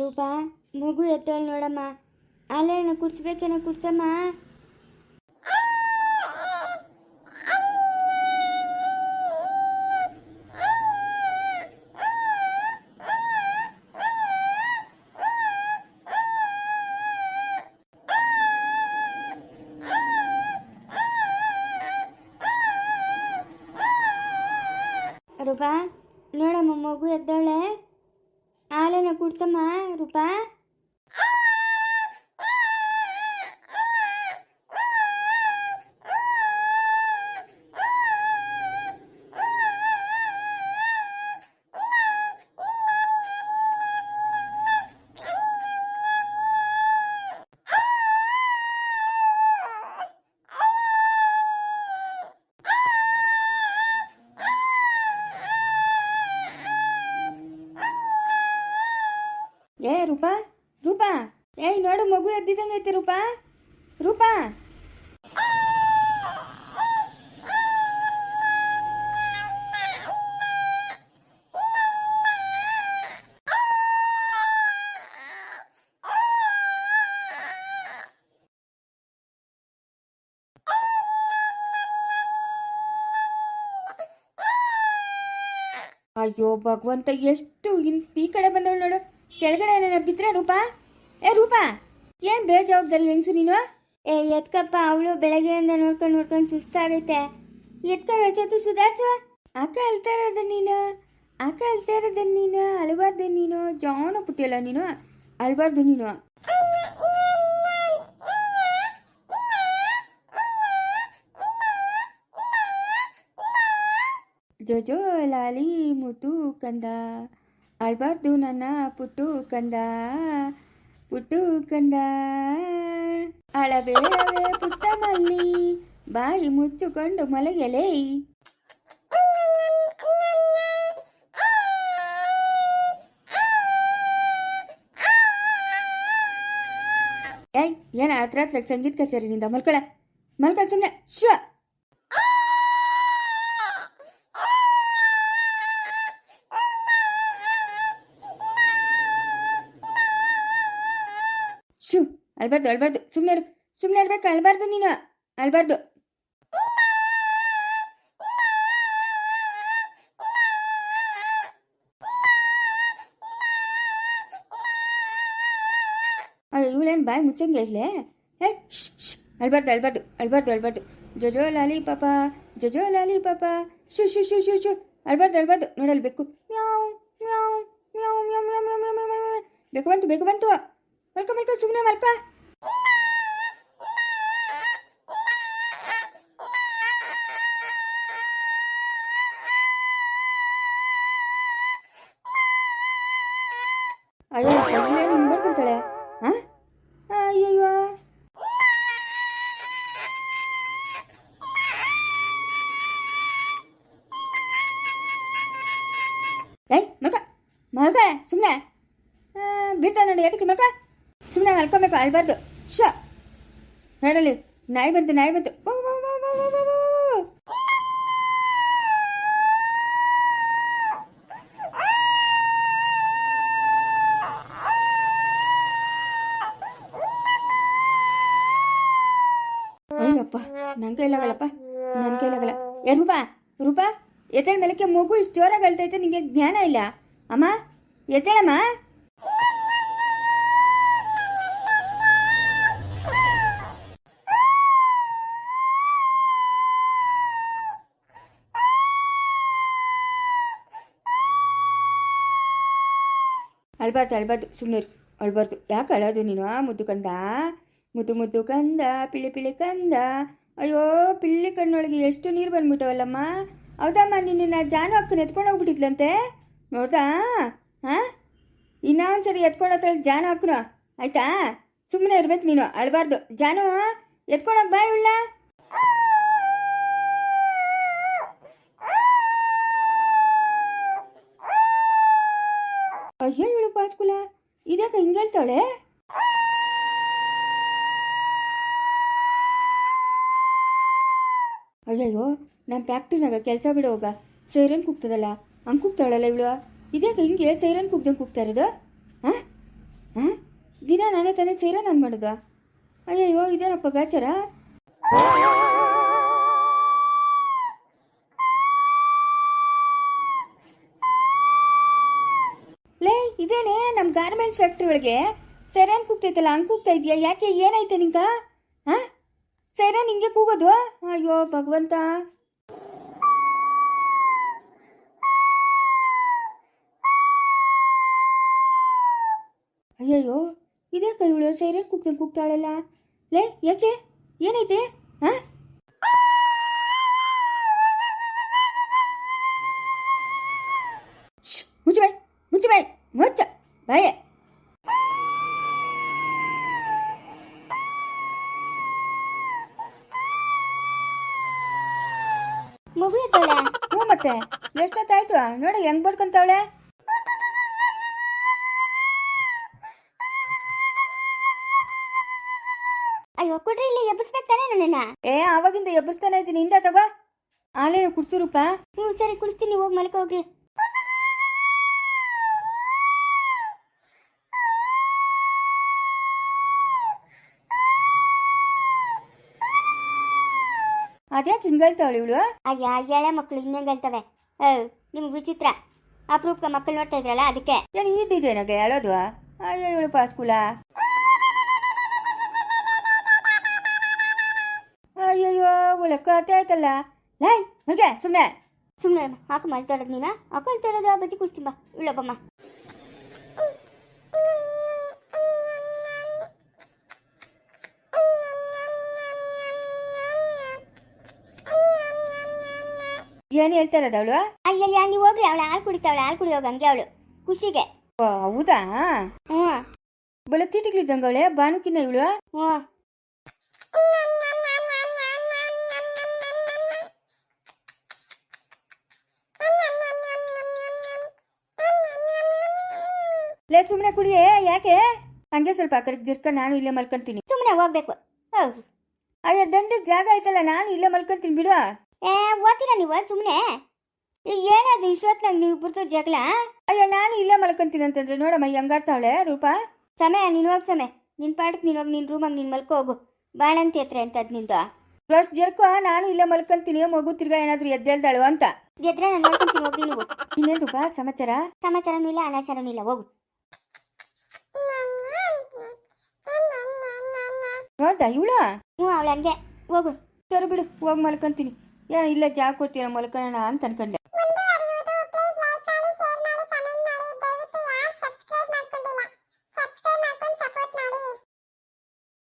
ರೂಪಾ ಮಗು ಎತ್ತೋಳು ನೋಡಮ್ಮ. ಅಲ್ಲೇನ ಕುಡ್ಸ್ಬೇಕೇನೋ ಕುಡ್ಸಮ್ಮ. ರೂಪಾ ನೋಡಮ್ಮ ಮಗು ಎದ್ದವಳೆ ಹಾಲನ್ನ ಕುಡ್ಸಮ್ಮ ರೂಪಾ ಏ ರೂಪಾ ರೂಪಾ ಏಯ್ ಎದ್ದಿದಂಗೆ ಐತೆ ರೂಪಾ? ರೂಪಾ? ಅಯ್ಯೋ, ಭಗವಂತ ಎಷ್ಟು ಇನ್ ಈ ಕಡೆ ಬಂದವಳು ನೋಡು. ಕೆಳಗಡೆ ಏನೇನ ಬಿದ್ರೆ ರೂಪಾ? ಏ, ರೂಪಾ? ಏನ್ ಬೇಜವಾಬ್ದಾರಿ ಹೆಂಗ್ಸು ನೀನು? ಏ ಎತ್ಕಪ್ಪ ಅವಳು ಬೆಳಗ್ಗೆಯಿಂದ ನೋಡ್ಕೊಂಡು ನೋಡ್ಕೊಂಡು ಸುಸ್ತಾಗೈತೆ. ಎತ್ಕರ ಅಷ್ಟೊತ್ತು ಸುಧಾರ್ಸು? ಆಕ ಅಳ್ತಾ ಇರೋದ ನೀನು? ಆಕ ಅಳ್ತಾ ಇರೋದ ನೀನು? ಅಳಬಾರ್ದು ನೀನು? ಜಾಣ ಪುಟ್ಟಿಯಲ್ಲ ನೀನು? ಅಳಬಾರ್ದು ನೀನು? ಜೊಜೋ ಲಾಲಿ ಮುತು ಕಂದ. ಅಳಬಾರ್ದು ನನ್ನ ಪುಟ್ಟು ಕಂದ. ಪುಟ್ಟು ಕಂದ. ಅಳಬೇಡವೇ ಪುಟ್ಟ ಮಲ್ಲಿ ಬಾಯಿ ಮುಚ್ಚಿಕೊಂಡು ಮಲಗಲೇ ಏಯ್, ಏನ ಹತ್ರ ಹತ್ರ ಸಂಗೀತ ಕಚೇರಿನಿಂದ ಮಲ್ಕೊಳ? ಮಲ್ಕೊಳ ಸುಮ್ಮನೆ ಶ್ವ. ಶೂ ಅಳ್ಬಾರ್ದು ಅಳ್ಬಾರ್ದು ಸುಮ್ಮನೆ ಸುಮ್ಮನೆ ಇರ್ಬೇಕು ಅಳ್ಬಾರ್ದು ನೀನು ಅಳ್ಬಾರ್ದು ಅಯ್ಯೋ ಇವಳೇನು ಬಾಯಿ ಮುಚ್ಚಂಗೆ ಇರ್ಲೆ ಏ ಶ್ ಶ್ ಅಳ್ಬಾರ್ದು ಅಳ್ಬಾರ್ದು ಅಳ್ಬಾರ್ದು ಅಳ್ಬಾರ್ದು ಜೊಜೋ ಲಾಲಿ ಪಾಪ ಜೊಜೋ ಲಾಲಿ ಪಾಪ ಶು ಶು ಶು ಶು ಶು ಅಳ್ಬಾರ್ದು ಅಳ್ಬಾರ್ದು ನೋಡಲ್ ಬೇಕು ಮ್ಯಾವ್ ಮ್ಯಾವ್ ಮ್ಯಾವ್ ಮ್ಯಾವ್ ಮ್ಯಾವ್ ಮ್ಯಾವ್ ಮ್ಯಾವ್ ಮ್ಯಾವ್ ಮ್ಯಾವ್ ಬೇಕು ಬಂತು ಬೇಕು ಬಂತು ಮಲ್ಕ ಮಲ್ಕೊ ಸುಮ್ಮನೆ ಮಲ್ಕ ಅಳ್ಬಾರ್ದು ಶ ನೋಡಲಿ. ನಾಯಿ ಬಂತು ನಾಯಿ ಬಂತು. ಅಯ್ಯಪ್ಪ ಕೈಲಾಗಲ್ಲಪ್ಪ ನನ್ ಕೈಲಾಗಲ್ಲ ಏ, ರೂಪಾ ರೂಪಾ ಎತ್ತಳ ಮೇಲಕ್ಕೆ ಮಗು ಇಷ್ಟು ಜೋರಾಗಿ ಅಳ್ತೈತೆ, ನಿಂಗೆ ಜ್ಞಾನ ಇಲ್ಲ? ಅಮ್ಮ ಎತ್ತಳಮ್ಮ ಅಳ್ಬಾರ್ದು ಅಳ್ಬಾರ್ದು. ಸುಮ್ಮನೆ ಅಳ್ಬಾರ್ದು. ಯಾಕೆ ಅಳೋದು ನೀನು? ಆ, ಮುದ್ದು ಕಂದ. ಮುದ್ದು ಮುದ್ದು ಕಂದ, ಪಿಳಿ ಪಿಳಿ ಕಂದ. ಅಯ್ಯೋ, ಪಿಳ್ಳಿ ಕಣ್ಣೊಳಗೆ ಎಷ್ಟು ನೀರು ಬಂದ್ಬಿಟ್ಟವಲ್ಲಮ್ಮ. ಹೌದಮ್ಮ, ನಿನ್ನ ಜಾನು ಅಕ್ಕನ ಎತ್ಕೊಂಡು ಹೋಗ್ಬಿಟ್ಟಿದ್ಲಂತೆ. ನೋಡ್ದಾ? ಹಾಂ ಇನ್ನೊಂದ್ಸರಿ ಎತ್ಕೊಂಡು ಹೋಗ್ತಾಳೆ ಜಾನು ಅಕ್ಕನ. ಆಯ್ತಾ? ಸುಮ್ಮನೆ ಇರ್ಬೇಕು ನೀನು. ಅಳ್ಬಾರ್ದು. ಜಾನು ಎತ್ಕೊಂಡೋಗಿ ಬಾಯ್ ಉಳ್ಳ. ಅಯ್ಯೋ ಇವಳು ಪಾಸ್ಕುಲ ಇದ್ಯಾಕೆ ಹಿಂಗೆ ಹೇಳ್ತಾಳೆ? ಅಯ್ಯಯ್ಯೋ ನಮ್ಮ ಫ್ಯಾಕ್ಟ್ರಿನಾಗ ಕೆಲಸ ಬಿಡೋಗ ಸೈರನ್ ಕೂಗ್ತದಲ್ಲ, ಹಂಗೆ ಕುಗ್ತಾಳಲ್ಲ ಇವಳು? ಇದ್ಯಾಕೆ ಹಿಂಗೆ ಸೈರನ್ ಕುಗ್ದಂಗೆ ಕೂಗ್ತಾ ಇರೋದು? ಹಾಂ? ಹಾಂ? ದಿನ ನಾನೇ ತಾನೇ ಸೈರನ್ ನಾನು ಮಾಡೋದು? ಅಯ್ಯಯ್ಯೋ, ಇದೇನಪ್ಪ ಗಾಚಾರ? ಗಾರ್ಮೆಂಟ್ಸ್ ಫ್ಯಾಕ್ಟ್ರಿ ಒಳಗೆ ಸೆರೆನ್ ಕೂಗ್ತೈತಲ್ಲ, ಹಂಗೆ ಕೂಗ್ತಾ ಇದೆಯಾ? ಯಾಕೆ, ಏನಾಯ್ತು ನಿಂಗ? ಹಾಂ? ಸೈರನ್ ಹಿಂಗೆ ಕೂಗೋದು? ಅಯ್ಯೋ, ಭಗವಂತ. ಅಯ್ಯಯ್ಯೋ, ಇದೇ ಕೈ ಇವಳು ಸೈರನ್ ಕೂಗ್ತಂಗೆ ಕೂಗ್ತಾಳಲ್ಲ. ಲೇ, ಯಾಕೆ? ಏನೈತೆ ಹಾಂ? ಮಗು ಹ್ಞೂ ಮತ್ತೆ. ಎಷ್ಟೊತ್ತಾಯ್ತು? ನೋಡಿ ಹೆಂಗ್ ಬಡ್ಕೊಂತಾವಳೆ? ಅಯ್ಯೋ ಕೊಡ್ರಿ ಇಲ್ಲಿ ಎಬ್ಬಿಸ್ಬೇಕು ತಾನೇ ನನ್ನ? ಏ ಆವಾಗಿಂದ ಎಬ್ಬಿಸ್ತಾನೆ ಇದ್ದೀನಿ. ಹಿಂದೆ ತಗೋ. ಹಾಲೇನು ಕುಡ್ಸಿರೂಪ ಹ್ಞೂ ಸರಿ ಕುಡಿಸ್ತೀನಿ. ಹೋಗಿ ಮಲ್ಕೊ ಹೋಗ್ರಿ. ಅದ್ಯಾಕೆ ಹಿಂಗಳ್ತಾವಳೆ ಇವಳು? ಅಯ್ಯ ಎಳೆ ಮಕ್ಕಳು ಏ ನಿಮ್ಗೆ ವಿಚಿತ್ರ. ಅಪರೂಪಕ ಮಕ್ಕಳು ನೋಡ್ತಾ ಇದ್ರಲ್ಲ ಅದಕ್ಕೆ. ಏನು ಈ ಡಿಸೈನಾಗೆ ಹೇಳೋದು? ಅಯ್ಯೋ ಇವಳು ಪಾಸ್ಕೂಲ. ಅಯ್ಯಯ್ಯೋ ಒಳ್ಳೆ ಕತೆ ಆಯ್ತಲ್ಲ. ಲೈ ಹೊರಗೆ ಸುಮ್ಮನೆ ಸುಮ್ಮನೆ ಹಾಕ ಮಲ್ತಾಡೋದು ನೀನ. ಹಾಕೊಳ್ತಾ ಇರೋದು ಬಜ್ಜಿ ಕುಸ್ತಿಂಬ ಇಲ್ಲೊಬ್ಬಮ್ಮ. ಏನು ಹೇಳ್ತಾ ಇರೋದು ಅವಳು? ಅಯ್ಯಯ್ಯ ನೀವು ಹೋಗ್ರಿ ಅವಳು ಹಾಲು ಕುಡಿತಾವಳೆ ಹಾಲು ಕುಡಿಯೋಗ ಹಂಗೆ ಅವಳು ಖುಷಿಗೆ. ಓ ಹೌದಾ? ಹ್ಞೂ. ಬಲ ತೀಟಿಗ್ಲಿದ್ದಂಗವಳೆ ಬಾನುಕಿನ ಇವಳು? ಹ್ಞೂ. ಲೇ ಸುಮ್ಮನೆ ಕುಡಿಯೇ ಯಾಕೆ? ಹಂಗೆ ಸ್ವಲ್ಪ ಆ ಕಡೆ ಜಿರ್ಕ ನಾನು ಇಲ್ಲೇ ಮಲ್ಕೊಂತೀನಿ. ಸುಮ್ಮನೆ ಹೋಗ್ಬೇಕು. ಹೌದು. ಅಯ್ಯ ದಂಡಕ್ಕೆ ಜಾಗ ಐತಲ್ಲ ನಾನು ಇಲ್ಲೇ ಮಲ್ಕೊಂತೀನಿ ಬಿಡು. ಏ ಓದ್ತೀರಾ ನೀವು? ಸುಮ್ಮನೆ ಈಗ ಏನದು ಇಷ್ಟೊತ್ತಿನಾಗ ನೀವು ಬಿಡ್ತು ಜಗಳ? ಅಯ್ಯೋ ನಾನು ಇಲ್ಲೇ ಮಲ್ಕೊಂತೀನಿ ಅಂತಂದ್ರೆ ನೋಡಮ್ಮ ಹೆಂಗಾಡ್ತಾವಳೆ ರೂಪಾ? ಸಮಯ ನೀನು ಹೋಗಿ ಸಮಯ ನಿನ್ನ ಪಾಡಕ್ಕೆ ನೀನು ಹೋಗಿ ನಿನ್ನ ರೂಮಾಗ ನೀನು ಮಲ್ಕೋ ಹೋಗು. ಬಾಣಂತಿ ಹತ್ರ ಎಂತದ್ ನಿಂದು? ಫಸ್ಟ್ ಜರ್ಕೋ ನಾನು ಇಲ್ಲೇ ಮಲ್ಕೊಂತೀನಿ ಮಗು ತಿರ್ಗ ಏನಾದ್ರು ಎದ್ದೇಳ್ದಾಳು ಅಂತ. ಗೆದ್ರೆ ನಾನು ನೋಡ್ಕೊಂತೀನಿ ಹೋಗಿ. ನೀವು ಇನ್ನೇನು ರೂಪಾ ಸಮಾಚಾರ? ಸಮಾಚಾರನೂ ಇಲ್ಲ ಅನಾಚಾರನೂ ಇಲ್ಲ ಹೋಗು. ನೋಡ್ದಾ ಇವಳ? ಹ್ಞೂ ಅವಳು ಹಂಗೆ. ಹೋಗು. ಸರಿ ಬಿಡು ಹೋಗಿ ಮಲ್ಕೊಂತೀನಿ. ಏನೋ ಇಲ್ಲೇ ಜಾಗ ಕೊಡ್ತೀರ ಮಲ್ಕೊಳ್ಳೋಣ ಅಂತ ಅನ್ಕೊಂಡೆ.